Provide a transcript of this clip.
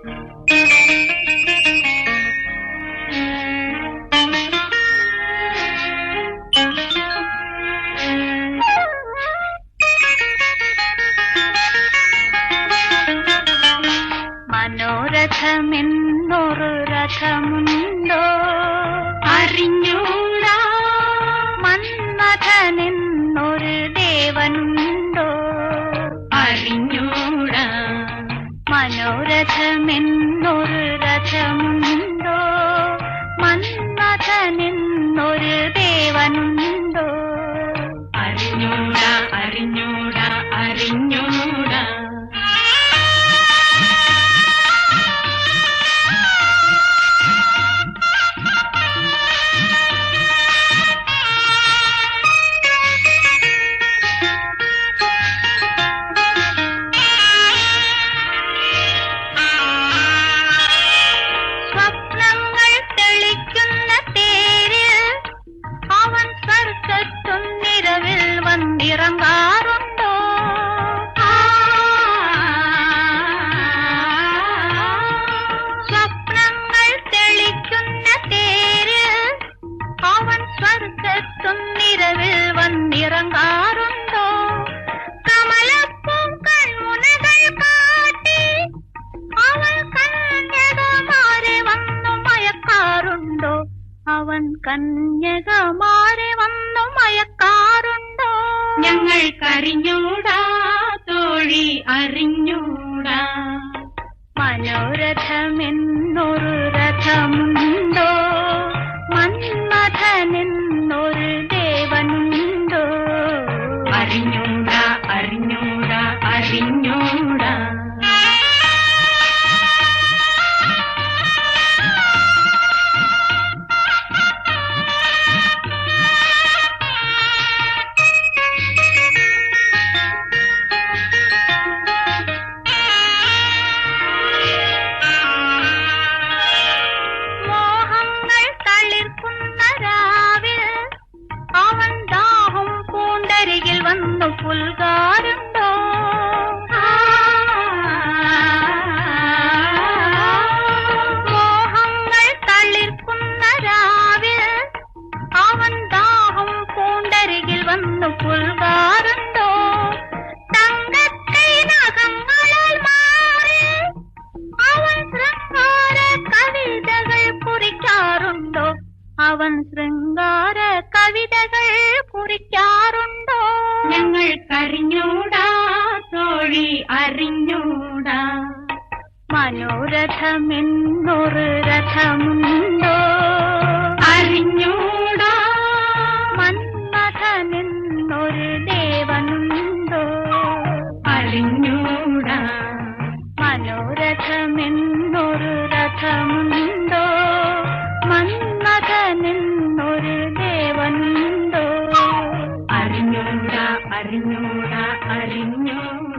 മനോരഥമെന്നൊരു അറിഞ്ഞൂടാ മന്മഥനെന്നൊരു ദേവനുണ്ടോ? മനോരഥമെന്നൊരു വന്നിറങ്ങാറുണ്ടോ സ്വപ്നങ്ങൾ തെളിക്കുന്ന തേരിൽ അവൻ സ്വർഗത്തും നിറവിൽ വന്നിറങ്ങാറുണ്ടോ കമലപ്പും കൺമുനകൾ കാട്ടി അവൻ കന്യകമാരെ വന്നു മയക്കാറുണ്ടോ അവൻ കന്യകമാരെ വന്നു മയക്കാറുണ്ടോ ഞങ്ങൾക്കറിഞ്ഞൂടാ തോഴി അറിഞ്ഞൂടാ. മനോരഥമെന്നൊരു അവൻ ശൃംഗാര കവിതകൾ കുറിക്കാറുണ്ടോ? കരിഞ്ഞൂടാ തോഴി അറിഞ്ഞൂടാ മനോരഥമെന്നൊരു രഥമുണ്ടോ? അറിഞ്ഞൂടാ മന്മഥനെന്നൊരു ദേവനുണ്ടോ? അറിഞ്ഞൂടാ മനോരഥമെന്നൊരു രഥമുണ്ടോ? മന്മഥനെന്നൊരു ദേവനുണ്ടോ? അറിഞ്ഞൂടാ അറിഞ്ഞൂടാ അറിഞ്ഞൂടാ